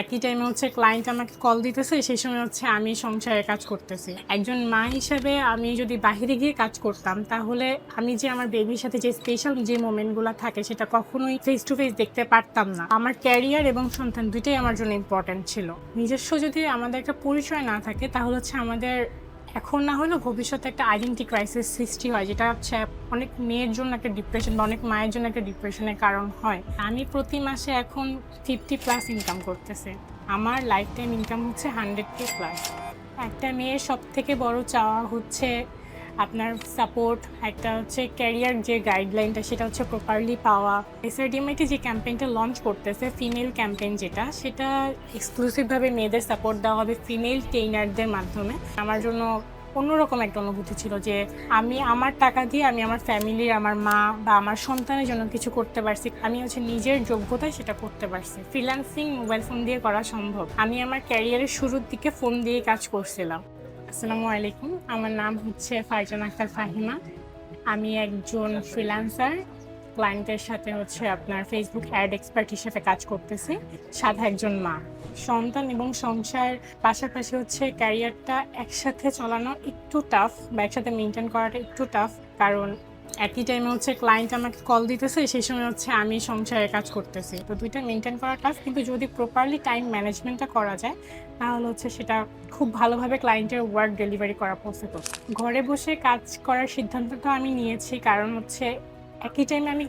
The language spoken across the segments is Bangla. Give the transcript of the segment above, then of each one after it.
একই টাইমে হচ্ছে ক্লায়েন্ট আমাকে কল দিতেছে, সেই সময় হচ্ছে আমি সংসারে কাজ করতেছি। একজন মা হিসাবে আমি যদি বাহিরে গিয়ে কাজ করতাম, তাহলে আমি যে আমার বেবির সাথে যে স্পেশাল যে মোমেন্টগুলো থাকে, সেটা কখনোই ফেস টু ফেস দেখতে পারতাম না। আমার ক্যারিয়ার এবং সন্তান দুইটাই আমার জন্য ইম্পর্ট্যান্ট ছিল। নিজস্ব যদি আমাদের একটা পরিচয় না থাকে, তাহলে হচ্ছে আমাদের এখন না হলেও ভবিষ্যতে একটা আইডেন্টি ক্রাইসিস সৃষ্টি হয়, যেটা হচ্ছে অনেক মেয়ের জন্য একটা ডিপ্রেশন বা অনেক মায়ের জন্য একটা ডিপ্রেশনের কারণ হয়। আমি প্রতি মাসে এখন ফিফটি প্লাস ইনকাম করতেছে। আমার লাইফ টাইম ইনকাম হচ্ছে হান্ড্রেড কে প্লাস একটা মেয়ের সব থেকে বড় চাওয়া হচ্ছে আপনার সাপোর্ট একটা হচ্ছে ক্যারিয়ার যে গাইডলাইনটা সেটা হচ্ছে প্রপারলি পাওয়া। এসআরডিএমআইটি যে ক্যাম্পেইনটা লঞ্চ করতেছে ফিমেল ক্যাম্পেইন যেটা, সেটা এক্সক্লুসিভভাবে মেয়েদের সাপোর্ট দেওয়া হবে ফিমেল ট্রেইনারদের মাধ্যমে। আমার জন্য অন্যরকম একটা অনুভূতি ছিল যে আমি আমার টাকা দিয়ে আমি আমার ফ্যামিলির আমার মা বা আমার সন্তানের জন্য কিছু করতে পারছি। আমি হচ্ছে নিজের যোগ্যতায় সেটা করতে পারছি। ফ্রিল্যান্সিং মোবাইল ফোন দিয়ে করা সম্ভব। আমি আমার ক্যারিয়ারের শুরুর দিকে ফোন দিয়ে কাজ করছিলাম। আসসালামু আলাইকুম। আমার নাম হচ্ছে ফারজান আক্তার ফাহিমা। আমি একজন ফ্রিল্যান্সার ক্লায়েন্টের সাথে হচ্ছে আপনার ফেসবুক অ্যাড এক্সপার্ট হিসেবে কাজ করতেছি। সাথে একজন মা। সন্তান এবং সংসার পাশাপাশি হচ্ছে ক্যারিয়ারটা একসাথে চালানো একটু টাফ বা একসাথে মেনটেন করাটা একটু টাফ কারণ একই টাইমে হচ্ছে ক্লায়েন্ট আমাকে কল দিতেছে, সেই সময় হচ্ছে আমি সংসারে কাজ করতেছি। তো দুইটা মেনটেন করা টাফ কিন্তু যদি প্রপারলি টাইম ম্যানেজমেন্টটা করা যায়, তাহলে হচ্ছে সেটা খুব ভালোভাবে ক্লায়েন্টের ওয়ার্ক ডেলিভারি করা পসিবল ঘরে বসে কাজ করার সিদ্ধান্তটা আমি নিয়েছি, কারণ হচ্ছে একই টাইমে আমি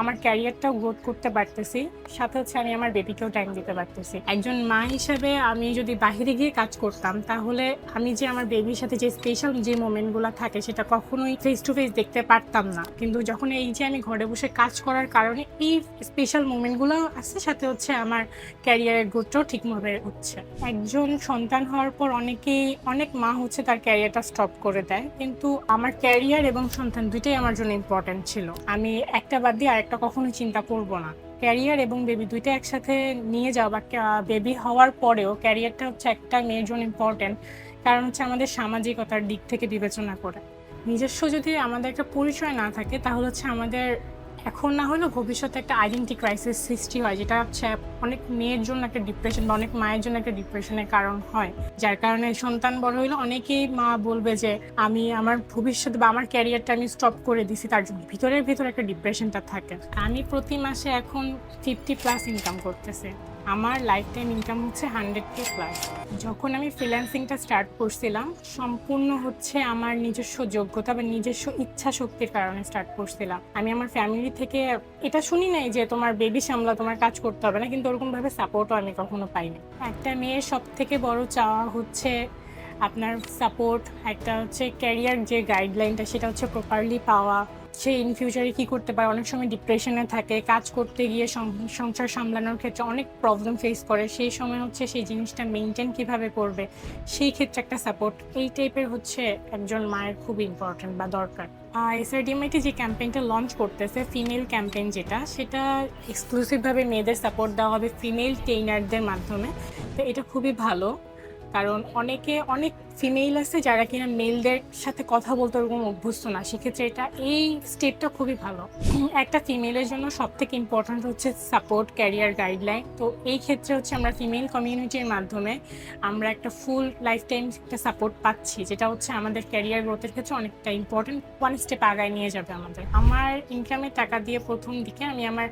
আমার ক্যারিয়ারটাও গ্রোথ করতে পারতেছি। সাথে হচ্ছে আমি আমার বেবিকেও টাইম দিতে পারতেছি। একজন মা হিসেবে আমি যদি বাইরে গিয়ে কাজ করতাম, তাহলে আমি যে আমার বেবির সাথে যে স্পেশাল যে মোমেন্টগুলো থাকে, সেটা কখনোই ফেস টু ফেস দেখতে পারতাম না। কিন্তু যখন এই যে আমি ঘরে বসে কাজ করার কারণে এই স্পেশাল মোমেন্টগুলো আছে, সাথে হচ্ছে আমার ক্যারিয়ারের গ্রোথটাও ঠিকভাবে হচ্ছে। একজন সন্তান হওয়ার পর অনেকেই, অনেক মা হচ্ছে তার ক্যারিয়ারটা স্টপ করে দেয়। কিন্তু আমার ক্যারিয়ার এবং সন্তান দুইটাই আমার জন্য ইম্পর্ট্যান্ট ছিল। আমি একটা বাদ দিয়ে আরেকটা কখনো চিন্তা করব না। ক্যারিয়ার এবং বেবি দুইটা একসাথে নিয়ে যাওয়া বা বেবি হওয়ার পরেও ক্যারিয়ারটা হচ্ছে একটা মেয়ের জন্য ইম্পর্ট্যান্ট কারণ হচ্ছে আমাদের সামাজিকতার দিক থেকে বিবেচনা করে। নিজস্ব যদি আমাদের একটা পরিচয় না থাকে, তাহলে হচ্ছে আমাদের এখন না হলেও ভবিষ্যতে একটা আইডেন্টি ক্রাইসিস সৃষ্টি হয়, যেটা হচ্ছে অনেক মেয়ের জন্য একটা ডিপ্রেশন বা অনেক মায়ের জন্য একটা ডিপ্রেশনের কারণ হয়। যার কারণে সন্তান বড় হইলে অনেকেই মা বলবে যে, আমি আমার ভবিষ্যৎ বা আমার ক্যারিয়ারটা আমি স্টপ করে দিছি। তার জন্য ভিতরের ভিতরে একটা ডিপ্রেশনটা থাকে। আমি প্রতি মাসে এখন ফিফটি প্লাস ইনকাম করতেছে। আমার লাইফ টাইম ইনকাম হচ্ছে হান্ড্রেড কে প্লাস যখন আমি ফ্রিল্যান্সিংটা স্টার্ট করছিলাম, সম্পূর্ণ হচ্ছে আমার নিজস্ব যোগ্যতা বা নিজস্ব ইচ্ছা শক্তির কারণে স্টার্ট করছিলাম। আমি আমার ফ্যামিলি থেকে, এটা শুনি নাই যে তোমার বেবি সামলা, তোমার কাজ করতে হবে না, কিন্তু ওরকমভাবে সাপোর্টও আমি কখনো পাইনি। একটা মেয়ের সব থেকে বড় চাওয়া হচ্ছে আপনার সাপোর্ট একটা হচ্ছে ক্যারিয়ার যে গাইডলাইনটা সেটা হচ্ছে প্রপারলি পাওয়া। সে ইন ফিউচারে কী করতে পারে? অনেক সময় ডিপ্রেশনে থাকে, কাজ করতে গিয়ে সংসার সামলানোর ক্ষেত্রে অনেক প্রবলেম ফেস করে। সেই সময় হচ্ছে সেই জিনিসটা মেনটেন কীভাবে করবে? সেই ক্ষেত্রে একটা সাপোর্ট এই টাইপের হচ্ছে একজন মায়ের খুব ইম্পর্ট্যান্ট বা দরকার। এসআরডিএমআইটি যে ক্যাম্পেইনটা লঞ্চ করতেছে ফিমেল ক্যাম্পেইন যেটা, সেটা এক্সক্লুসিভভাবে মেয়েদের সাপোর্ট দেওয়া হবে ফিমেল ট্রেইনারদের মাধ্যমে। তো এটা খুবই ভালো। কারণ অনেকে, অনেক ফিমেল আছে যারা কিনা মেলদের সাথে কথা বলতে ওরকম অভ্যস্ত না। সেক্ষেত্রে এটা, এই স্টেপটা খুবই ভালো। একটা ফিমেলের জন্য সব থেকে ইম্পর্ট্যান্ট হচ্ছে সাপোর্ট ক্যারিয়ার গাইডলাইন তো এই ক্ষেত্রে হচ্ছে আমরা ফিমেল কমিউনিটির মাধ্যমে আমরা একটা ফুল লাইফ টাইম একটা সাপোর্ট পাচ্ছি, যেটা হচ্ছে আমাদের ক্যারিয়ার গ্রোথের ক্ষেত্রে অনেকটা ইম্পর্টেন্ট ওয়ান স্টেপ আগায় নিয়ে যাবে আমাদের। আমার ইনকামের টাকা দিয়ে প্রথম দিকে আমি আমার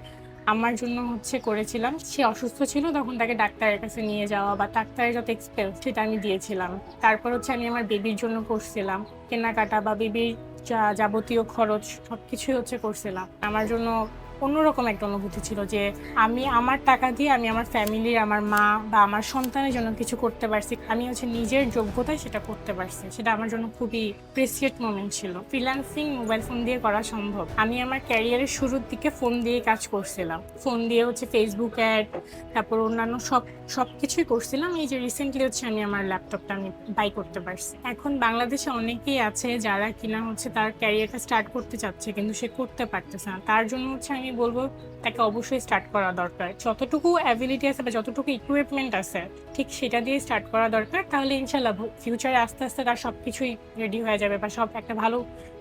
আমার জন্য হচ্ছে করেছিলাম। সে অসুস্থ ছিল, তখন তাকে ডাক্তারের কাছে নিয়ে যাওয়া বা ডাক্তারের যত এক্সপেন্স সেটা আমি দিয়েছিলাম। তারপর হচ্ছে আমি আমার বেবির জন্য করছিলাম কেনাকাটা বা বেবির যা- যাবতীয় খরচ সব কিছুই হচ্ছে করছিলাম আমার জন্য অন্যরকম একটা অনুভূতি ছিল যে আমি আমার টাকা দিয়ে আমি আমার ফ্যামিলির আমার মা বা আমার সন্তানের জন্য কিছু করতে পারছি। আমি হচ্ছে নিজের যোগ্যতায় সেটা করতে পারছি। সেটা আমার জন্য খুবই প্রেসিয়েট মোমেন্ট ছিল। ফ্রিল্যান্সিং মোবাইল ফোন দিয়ে করা সম্ভব। আমি আমার ক্যারিয়ারের শুরুর দিকে ফোন দিয়ে কাজ করছিলাম। ফোন দিয়ে হচ্ছে ফেসবুক অ্যাড তারপর অন্যান্য সব সব কিছুই করছিলাম। এই যে রিসেন্টলি হচ্ছে আমি আমার ল্যাপটপটা আমি বাই করতে পারছি। এখন বাংলাদেশে অনেকেই আছে যারা কিনা হচ্ছে তার ক্যারিয়ারটা স্টার্ট করতে চাচ্ছে কিন্তু সে করতে পারতেছে না। তার জন্য হচ্ছে আমি বলব, তাকে অবশ্যই স্টার্ট করা দরকার। যতটুকু অ্যাবিলিটি আছে বা যতটুকু ইকুইপমেন্ট আছে, ঠিক সেটা দিয়ে স্টার্ট করা দরকার। তাহলে ইনশাল্লাহ ফিউচারে আস্তে আস্তে তার সব কিছুই রেডি হয়ে যাবে বা সব একটা ভালো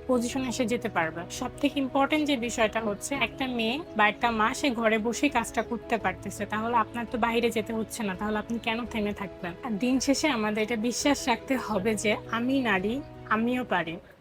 পজিশনে এসে যেতে পারবে। সব থেকে ইম্পর্টেন্ট যে বিষয়টা হচ্ছে, একটা মেয়ে বা একটা মা সে ঘরে বসেই কাজটা করতে পারতেছে। তাহলে আপনার তো বাইরে যেতে হচ্ছে না, তাহলে আপনি কেন থেমে থাকবেন? আর দিন শেষে আমাদের এটা বিশ্বাস রাখতে হবে যে, আমি নারী, আমিও পারি।